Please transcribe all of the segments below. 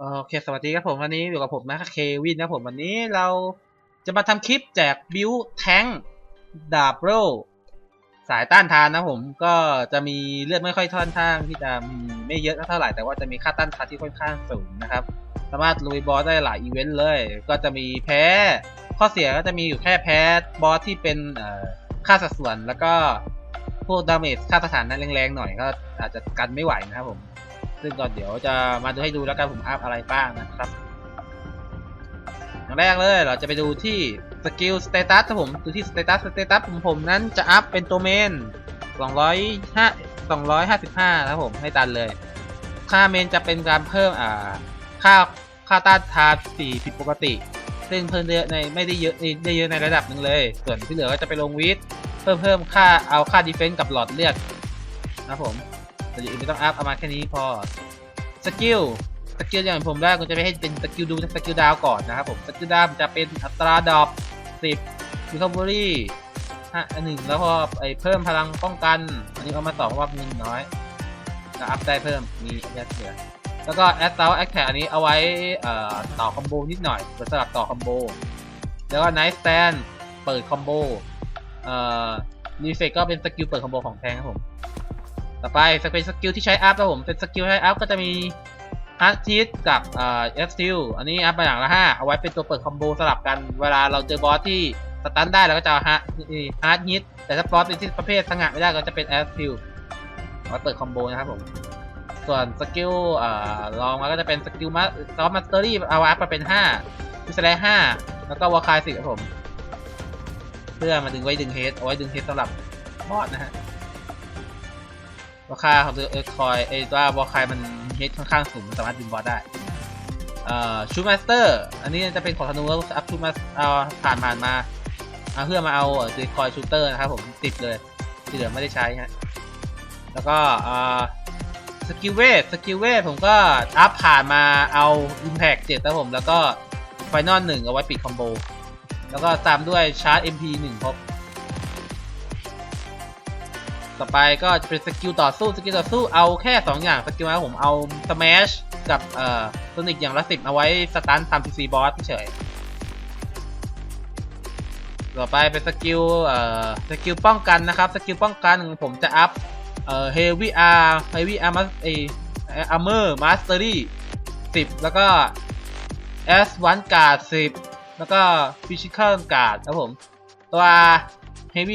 โอเคสวัสดีครับผมวันนี้อยู่กับผมนะครับเควินนะผมวันนี้เราจะมาทำคลิปแจกบิวแทงดาบโรสายต้านทานนะผมก็จะมีเลือดไม่ค่อยท่อนข้างที่จะมีไม่เยอะเท่าไหร่แต่ว่าจะมีค่าต้านทานที่ค่อนข้างสูงนะครับ สามารถลุยบอสได้หลายอีเวนต์เลย ก็จะมีแพ้ ข้อเสียก็จะมีอยู่แค่แพ้บอสที่เป็นค่าสัดส่วนแล้วก็พวกดาเมจค่าสถานะแรงๆหน่อยก็อาจจะกันไม่ไหวนะครับผม ซึ่งก็เดี๋ยวจะมาดูให้ดูแล้วกันผมอัพอะไรบ้างนะครับอย่างแรกเลยเราจะไปดูที่สกิลสเตตัสครับผมดูที่สเตตัสสเตตัสของผมนั้นจะอัพเป็นตัวเมน205 255นะครับผมให้ตันเลย ค่าเมนจะเป็นการเพิ่มอ่าค่าค่าต้านทานสีผิดปกติ ซึ่งเพิ่มเยอะในไม่ได้เยอะได้เยอะในระดับหนึ่งเลย ส่วนที่เหลือก็จะไปลงวิทเพิ่มเพิ่มค่าเอาค่าดีเฟนซ์กับหลอดเลือดนะครับผม แต่อย่างอื่นไม่ต้องอัพเอามาแค่นี้พอสกิลสกิลอย่างผมได้ก็จะไม่ให้เป็นสกิลดูสกิลดาวก่อนนะครับผมสกิลดาวจะเป็นอัตราดรอป10 recovery ห้าอันหนึ่งแล้วพอไอเพิ่มพลังป้องกัน อันนี้เอามาสองเพราะว่ามันน้อยก็อัพได้เพิ่มมีแอดเสือแล้วก็ a d s o u t attack อันนี้เอาไว้เอ่อต่อคอมโบนิดหน่อยเพื่อสลับต่อคอมโบแล้วก็ night stand เปิดคอมโบเอ่อ reflect ก็เป็นสกิลเปิดคอมโบของแทงครับผม ต่อไปจะเป็นสกิลที่ใช้อัพครับผมเป็นสกิลให้อัพก็จะมีฮาร์ดชีตกับเอ่อเอฟซิลอันนี้อัพมาอย่างละห้าเอาไว้เป็นตัวเปิดคอมโบสลับกันเวลาเราเจอบอสที่สตันได้เราก็จะฮาร์ดฮาร์ดฮิตแต่ถ้าบอสเป็นที่ประเภทสงัดไม่ได้ก็จะเป็นเอฟซิลเอาไว้เปิดคอมโบนะครับผมส่วนสกิลเอ่อรองมาก็จะเป็นสกิลมาซอฟมาสเตอรี่เอาอัพมาเป็นห้าพิสแลห้าแล้วก็วอลคายสิครับผม เพื่อมาดึงไว้ดึงเฮดเอาไว้ดึงเฮดสำหรับบอสนะฮะ ราคาของตัวเออคอยไอ้ตัวบอลคายมันเฮดค่อนข้างสูงมันสามารถดึงบอสได้เอ่อชูมาสเตอร์อันนี้จะเป็นของธนูแล้วอัพชูมาเอาผ่านผ่านมาเอาเพื่อมาเอาเดคอยชูเตอร์นะครับผมติดเลยที่เหลือไม่ได้ใช้ฮะแล้วก็เอ่อสกิลเวทสกิลเวทผมก็อัพผ่านมาเอา Impact 7ครับผมแล้วก็ไฟนอลหนึ่งเอาไว้ปิดคอมโบแล้วก็ตามด้วยชาร์จ MP 1ครบ ต่อไปก็จะเป็นสกิลต่อสู้สกิลต่อสู้เอาแค่ 2 อย่างสกิลนะผมเอาสแมชกับเอ่อโซนิกอย่างละสิบเอาไว้สตันทำพีซีบอสเฉยต่อไปเป็นสกิลเอ่อสกิลป้องกันนะครับสกิลป้องกันผมจะอัพเอ่อเฮฟวี่อาร์เฮฟวี่อาร์มัสเออาร์เมอร์มาสเตอรี่สิบแล้วก็เอสวันการ์ดสิบแล้วก็ฟิสิคอลการ์ดครับผม ตัวเฮฟ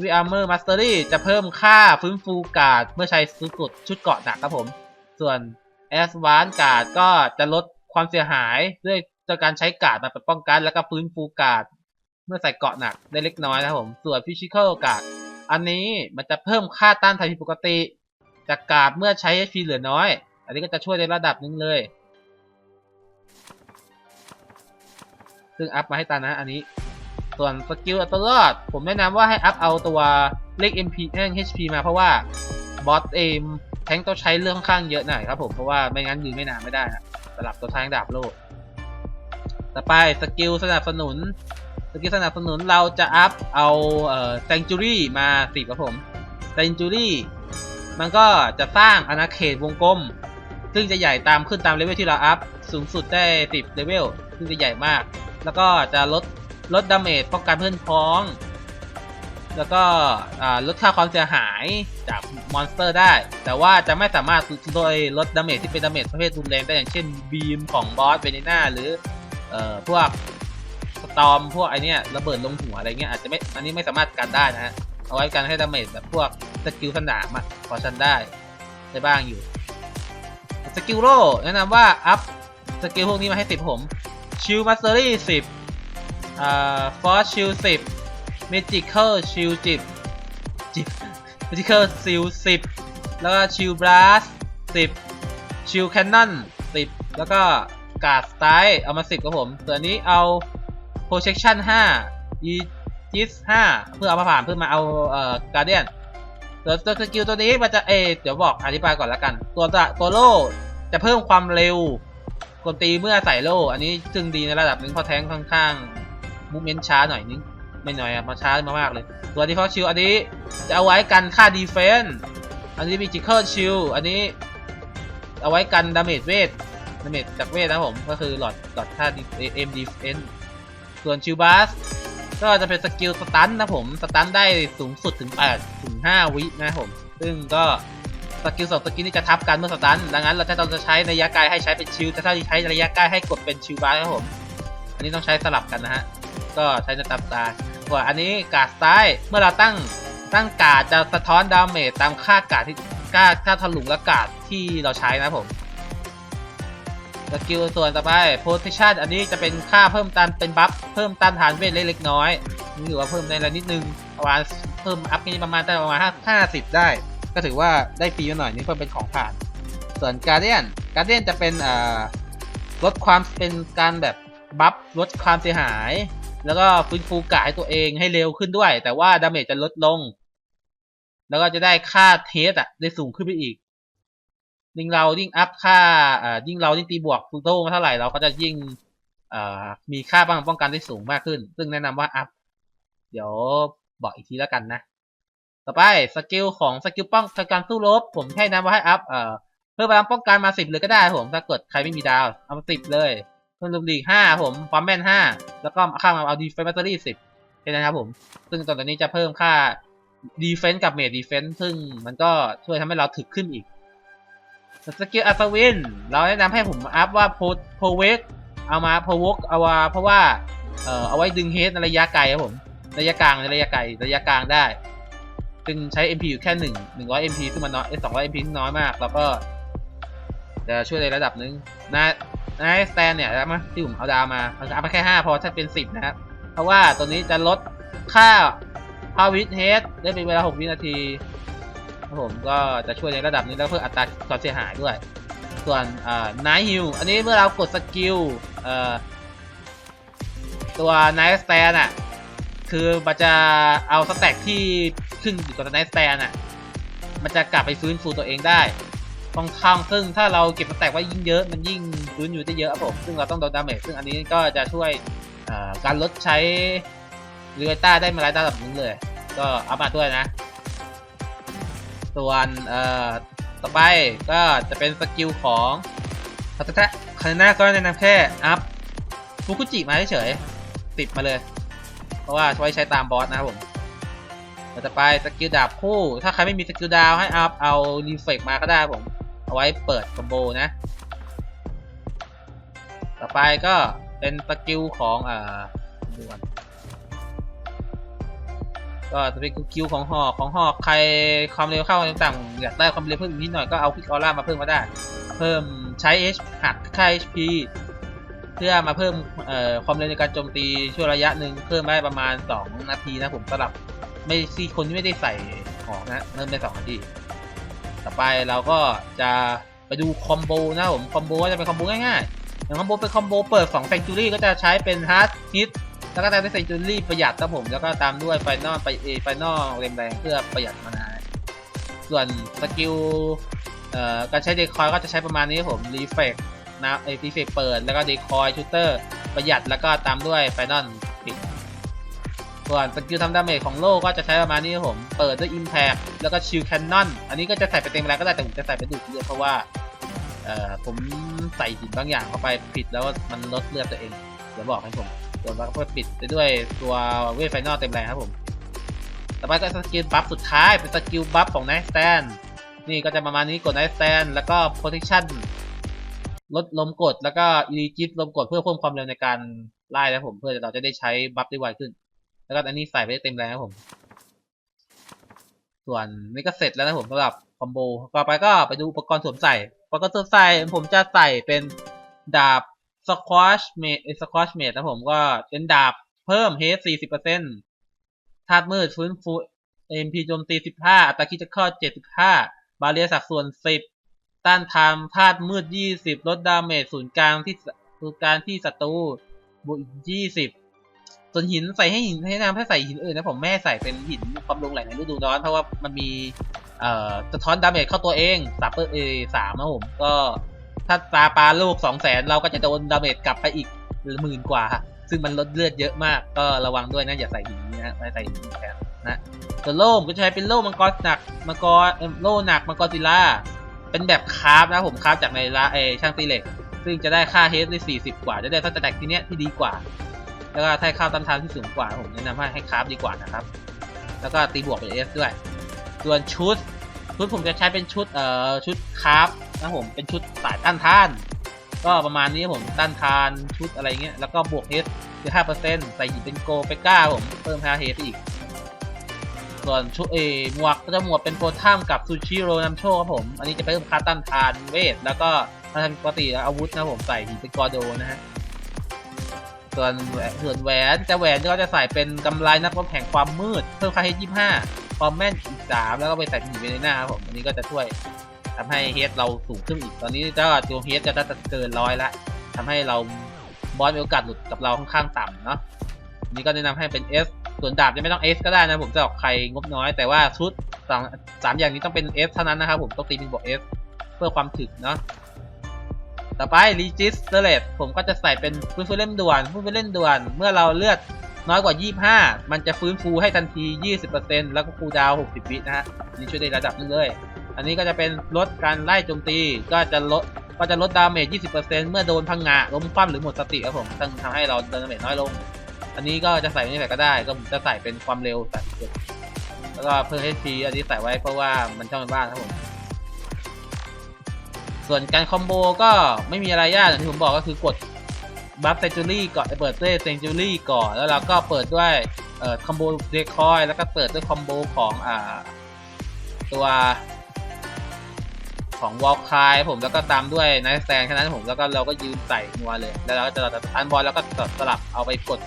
วี่ Heavy Armor Mastery จะเพิ่มค่าฟื้นฟูการ์ดเมื่อใช้ชุดกดชุดเกาะหนักครับผม ส่วน Advanced Guard ก็จะลดความเสียหายด้วยจากการใช้การ์ดมาป้องกัน แล้วก็ฟื้นฟูการ์ดเมื่อใส่เกาะหนักได้เล็กน้อยนะครับผม ส่วน Physical Guard อันนี้มันจะเพิ่มค่าต้านทานผิดปกติ จากการ์ดเมื่อใช้ HP เหลือน้อย อันนี้ก็จะช่วยในระดับหนึงเลย ซึ่งอัพมาให้ตานะอันนี้ ส่วนสกิลอัตรอด ผมแนะนำว่าให้อัพเอาตัวเลข MP เอ้ย HP มาเพราะว่าบอสเอมแทงต้องใช้เรื่องข้างเยอะหน่อยครับผมเพราะว่าไม่งั้นยืนไม่นานไม่ได้นะสลับตัวทางดาบโลกต่อไปสกิลสนับสนุนสกิลสนับสนุนเราจะอัพเอาเอ่อ Sanctuary มาสิครับผม Sanctuary มันก็จะสร้างอาณาเขตวงกลม ซึ่งจะใหญ่ตามขึ้นตามเลเวลที่เราอัพสูงสุดได้ 10 เลเวลซึ่งจะใหญ่มาก แล้วก็จะลด ลดดาเมจป้องกันเพื่อนพ้อง แล้วก็ลดค่าความเสียหายจากมอนสเตอร์ได้ แต่ว่าจะไม่สามารถโดยลดดาเมจที่เป็นดาเมจประเภทรุนแรงได้อย่างเช่นบีมของบอสเวเนน่าหรือเอ่อพวกสตอมพวกไอเนี้ยระเบิดลงหัวอะไรเงี้ยอาจจะไม่อันนี้ไม่สามารถกันได้นะฮะเอาไว้กันให้ดาเมจแบบพวกสกิลสนามอะพอชันได้ได้บ้างอยู่สกิลโลแนะนำว่าอัพสกิลพวกนี้มาให้ติดผมชิลมาสเตอรี่สิบ อ่าฟอสชิลสิบเมจิเคอลชิลจิบจิบเมจิคอลซิลสิบแล้วก็ชิลบลัสสิบชิลแคนนอนสิบแล้วก็การ์ดสไตล์เอามาสิบครับผมส่วนนี้เอา protection ห้าอีจิสห้าเพื่อเอามาผ่านเพื่อมาเอาเอ่อการเดียนส่วตัวสกิลตัวนี้มันจะเอเดี๋ยวบอกอธิบายก่อนละกัน ตัวตัวโล่จะเพิ่มความเร็วกดตีเมื่อใส่โล่ อันนี้ซึ่งดีในระดับหนึ่งเพราะแทงค่อนข้าง มูเมนต์ช้าหน่อยนึงไม่หน่อยอะมาช้ามากๆเลย ตัวที่เขาชิลอันนี้จะเอาไว้กันค่าดีเฟนส์อันนี้มีจิเคิลชิลอันนี้ เอาไว้กันดาเมจเวทดาเมจจากเวทนะผมก็คือหลอดหลอดค่าเอ็มดีเฟนส่วนชิวบาสก็จะเป็นสกิลสตันนะผมสตันได้สูงสุดถึง8ถึง5วินะผมซึ่งก็สกิลสองสกิลนี้จะทับกันเมื่อสตันดังนั้นเราจะต้องจะใช้ในระยะไกลให้ใช้เป็นชิลแต่ถ้าใช้นระยะใกล้ให้กดเป็นชิวบาสครับผม อันนี้ต้องใช้สลับกันนะฮะ ก็ใช้ในตามตาส่วนอันนี้กาดซ้ายเมื่อเราตั้งตั้งกาดจะสะท้อนดาเมจตามค่ากาดที่ค่าค่าถลุงและกาดที่เราใช้นะผมสกิลส่วนต่อไป position อันนี้จะเป็นค่าเพิ่มตันเป็นบัฟเพิ่มตันฐานเวทเล็กๆน้อยนี่ถือว่าเพิ่มในระดับนิดนึงประมาณเพิ่มอัพนี้ประมาณได้ประมาณห้าสิบได้ ก็ถือว่าได้ฟรีหน่อยนี่เพิ่มเป็นของผ่าน ส่วน Guardian Guardian จะเป็นลดความเป็นการแบบบัฟลดความเสียหาย แล้วก็ฟื้นฟูกายตัวเองให้เร็วขึ้นด้วย แต่ว่าดาเมจจะลดลง แล้วก็จะได้ค่าเทสอะได้สูงขึ้นไปอีก ยิ่งเรายิ่งอัพค่าอ่ายิ่งเรายิ่งตีบวกฟูโต้มาเท่าไหร่เราก็จะยิ่งอ่ามีค่าป้องป้องกันได้สูงมากขึ้น ซึ่งแนะนำว่าอัพ เดี๋ยวบอกอีกทีแล้วกันนะ ต่อไปสกิลของสกิลป้องการสู้รบผมให้นำว่าให้อัพเอ่อเพิ่มพลังป้องกันมาสิบเลยก็ได้ผมถ้าเกิดใครไม่มีดาวเอามาสิบเลย เพิ่มลูกดีห้าผมความแม่นห้าแล้วก็ข้างมาเอาดีเฟนส์แบตเตอรี่สิบแค่นั้นครับผม ซึ่งตอนนี้จะเพิ่มค่าดีเฟนส์กับเมดดีเฟนส์ซึ่งมันก็ช่วยทำให้เราถึกขึ้นอีกสกิลอัศวิน เราแนะนำให้ผมอัพว่าโพโพเวกเอามาโพวกเอาว่าเพราะว่าเอ่อเอาไว้ดึงเฮดในระยะไกลครับผมระยะกลางในระยะไกลระยะกลางได้ซึ่งใช้ MP อยู่แค่หนึ่งหนึ่งร้อย MP ซึ่งมันน้อยสองร้อย MP ซึ่น้อยมาก แล้วก็จะช่วยในระดับหนึ่งนา ยนายสแตนเนี่ยแล้วมาที่ผมเอาดาวมาเอามาแค่ห้าพอถ้าเป็นสิบนะครับ เพราะว่าตัวนี้จะลดค่าพาวิทเฮดได้เป็นเวลาหกวินาทีครับผมก็จะช่วยในระดับนี้แล้วเพิ่มอัตราความเสียหายด้วย ส่วนอ่านายฮิลอันนี้เมื่อเรากดสกิลเอ่อตัวนายสแตนอะคือมันจะเอาสแต็กที่ขึ้นอยู่กับไนท์สแตนอะมันจะกลับไปฟื้นฟูตัวเองได้ ค่อนข้างซึ่งถ้าเราเก็บสแตกไว้ยิ่งเยอะมันยิ่งฟื้นอยู่ได้เยอะครับผมซึ่งเราต้องโดนดาเมจซึ่งอันนี้ก็จะช่วยการลดใช้เรือต้าได้มาหลายระดับนึงเลย ก็อัพมาด้วยนะ ส่วนต่อไปก็จะเป็นสกิลของพัตะคานาก็แนะนำแค่อัพฟุกุจิมาเฉยติดมาเลย เพราะว่าไว้ใช้ตามบอสนะครับผมเราจะไปสกิลดาบคู่ ถ้าใครไม่มีสกิลดาวให้อัพเอารีเฟกมาก็ได้ผม เอาไว้เปิดคอมโบนะ ต่อไปก็เป็นสกิลของอ่าดูก่อนก็จะเป็นสกิลของหอกของหอกใครความเร็วเข้าต่างๆอยากได้ความเร็วเพิ่มอีกนิดหน่อยก็เอาพิกออร่ามาเพิ่มมาได้ เพิ่มใช้ H หักค่า HP เพื่อมาเพิ่มความเร็วในการโจมตีช่วงระยะหนึ่งเพิ่มได้ประมาณ 2 นาทีนะผมสำหรับไม่ซีคนที่ไม่ได้ใส่ของนะเพิ่มได้2นาที ต่อไปเราก็จะไปดูคอมโบนะผมคอมโบก็จะเป็นคอมโบง่ายๆอย่างคอมโบเป็นคอมโบเปิด2 s ซ n จูรี่ก็จะใช้เป็นฮาร์ดฮิตแล้วก็ตามด้วยเซนจูรี่ประหยัดครับผมแล้วก็ตามด้วยไฟนอลไปเอไฟนอลแรงเพื่อประหยัดมานาส่วนสกิลเอ่อการใช้เดคอยก็จะใช้ประมาณนี้ผมรีเฟกนะเอรีเฟกเปิดแล้วก็เดคอยชูเตอร์ประหยัดแล้วก็ตามด้วยไฟนอลปิด ส่วนสกิลทำดาเมจของโลก็จะใช้ประมาณนี้ครับผม เปิดด้วย Impact แล้วก็ชิลแคนนอน อันนี้ก็จะใส่ไปเต็มแรงก็ได้ แต่ผมจะใส่ไปดูดเลือดเพราะว่า เอ่อ ผมใส่หินบางอย่างเข้าไปผิดแล้วมันลดเลือดตัวเอง เดี๋ยวบอกให้ผมส่วนแล้วก็ปิดไปด้วยตัวเวทไฟนอลเต็มแรงครับผม ต่อไปก็สกิลบัฟสุดท้ายเป็นสกิลบัฟของ Night Stand นี่ก็จะประมาณนี้กด Night Stand แล้วก็ Protection ลดลมกดแล้วก็อีลิจิตลมกดเพื่อเพิ่มความเร็วในการไล่นะผมเพื่อเราจะได้ใช้บัฟได้ไวขึ้น แล้วก็อันนี้ใส่ไปเต็มแรงครับผม ส่วนนี่ก็เสร็จแล้วนะผมสำหรับคอมโบต่อไปก็ไปดูอุปกรณ์สวมใส่อุปกรณ์สวมใส่ผมจะใส่เป็นดาบสควอชเมดสควอชเมดนะผมก็เป็นดาบเพิ่มเฮดสี่สิบเปอร์เซ็นต์ธาตุมืดฟื้นฟูเอ็มพีโจมตีสิบห้าอัตราคิดข้อเจ็ดสิบห้าบาเรียสักส่วนสิบต้านทานธาตุมืดยี่สิบลดดาเมจศูนย์กลางที่ศูนย์กลางที่ศัตรูบวกยี่สิบ ส่วนหินใส่ให้หินให้น้ำให้ใส่หินอื่นนะผมไม่ใส่เป็นหินความลงแหล่งในฤดูร้อนเพราะว่ามันมีเอ่อสะท้อนดาเมจเข้าตัวเองสามเปอร์เอสามนะผมก็ถ้าตาปลาลูกสองแสนเราก็จะโดนดาเมจกลับไปอีกหมื่นกว่า ซึ่งมันลดเลือดเยอะมาก ก็ระวังด้วยนะอย่าใส่หินนะฮะไม่ใส่หินแทนนะส่วนโล่มก็จะใช้เป็นโล่มังกรหนักมังกรโล่หนักมังกรศิล่าเป็นแบบคราฟนะผมคราฟจากในร้าเอช่างตีเหล็ก ซึ่งจะได้ค่าเฮดได้40 กว่าจะได้สแต็กที่เนี้ยที่ดีกว่า แล้วก็ถ้าค่าต้านทานที่สูงกว่าผมแนะนำให้ให้คราฟดีกว่านะครับ แล้วก็ตีบวกเป็นเอสด้วย ส่วนชุด ชุดผมจะใช้เป็นชุดเอ่อชุดคราฟนะผมเป็นชุดสายต้านทาน ก็ประมาณนี้ผมต้านทานชุดอะไรเงี้ยแล้วก็บวกเฮดคือ5%ใส่หินเป็นโกเปก้าผมเพิ่มคาเฮดอีก ส่วนชุดเอหมวกก็จะหมวกเป็นโปรทัมกับซูชิโรนัมโชครับผม อันนี้จะเพิ่มค่าต้านทานเวทแล้วก็ถ้าทานปกติอาวุธนะผมใส่หินเป็นกอโดนะฮะ ส่วนแหวนส่วนแหวนจะแหวนก็จะใส่เป็นกำไรนักรบแห่งความมืดเพิ่มค่าเฮด25ความแม่นอีก3แล้วก็ไปใส่หินไปในหน้าครับผมอันนี้ก็จะช่วยทำให้เฮดเราสูงขึ้นอีกตอนนี้ถ้าตัวเฮดจะได้เกินร้อยละทำให้เราบอสมีโอกาสหลุดกับเราค่อนข้างต่ำเนาะอันนี้ก็แนะนำให้เป็น S ส่วนดาบจะไม่ต้อง S ก็ได้นะผมจะออกใครงบน้อยแต่ว่าชุดสามสามอย่างนี้ต้องเป็น S เท่านั้นนะครับผมต้องตีเป็นบวก S เพื่อความถึกเนาะ ต่อไป Regis t e r e t ผมก็จะใส่เป็นฟื้นฟูเล่นด่วนฟื้นฟูเล่นด่วน เมื่อเราเลือดน้อยกว่า 25 มันจะฟื้นฟูให้ทันที 20%แล้วก็คูลดาว 60 วินะฮะนี่ช่วยได้ระดับนึงเลย อันนี้ก็จะเป็นลดการไล่โจมตี ก็จะลด ก็จะลดดาเมจ 20%เมื่อโดนพังงะล้มคว่ำหรือหมดสติครับผมซึ่งทำให้เราเดินดาเมจน้อยลง อันนี้ก็จะใส่ไม่ใส่ก็ได้ ก็ผมจะใส่เป็นความเร็วใส่แล้วก็เพิ่ม HP อันนี้ใส่ไว้เพราะว่ามันช่องเป็นบ้านครับผม ส่วนการคอมโบก็ไม่มีอะไรยากอย่างที่ผมบอกก็คือกดบัฟเซนจูรี่ก่อนเปิดด้วยเซนจูรี่ก่อน แล้วเราก็เปิดด้วยเอ่อคอมโบเดคอยแล้วก็เปิดด้วยคอมโบของอ่าตัวของวอลคายผมแล้วก็ตามด้วยไนท์แซงแค่นั้นผมแล้วก็เราก็ยืนใส่นัวเลย แล้วเราก็จะอันบอลแล้วก็สลับเอาไปกด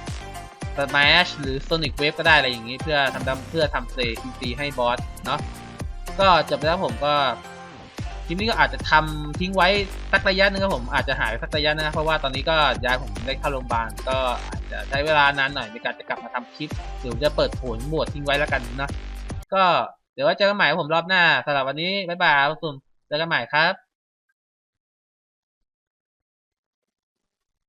สมาชหรือ Sonic Wave ก็ได้อะไรอย่างนี้เพื่อทำดำเพื่อทำเซอินซีให้บอสเนาะก็จบแล้วผมก็ คลิปนี้ก็อาจจะทำทิ้งไว้สักระยะหนึงครับผมอาจจะหายไปสักระยะนะเพราะว่าตอนนี้ก็ยายผมได้เข้าโรงพยาบาลก็อาจจะใช้เวลานานหน่อยในการจะกลับมาทำคลิปหรือจะเปิดผลหมวดทิ้งไว้แล้วกันนะก็เดี๋ยวไว้เจอกันใหม่ผมรอบหน้าสำหรับวันนี้บ๊ายบายทุกคนเจอกันใหม่ครับ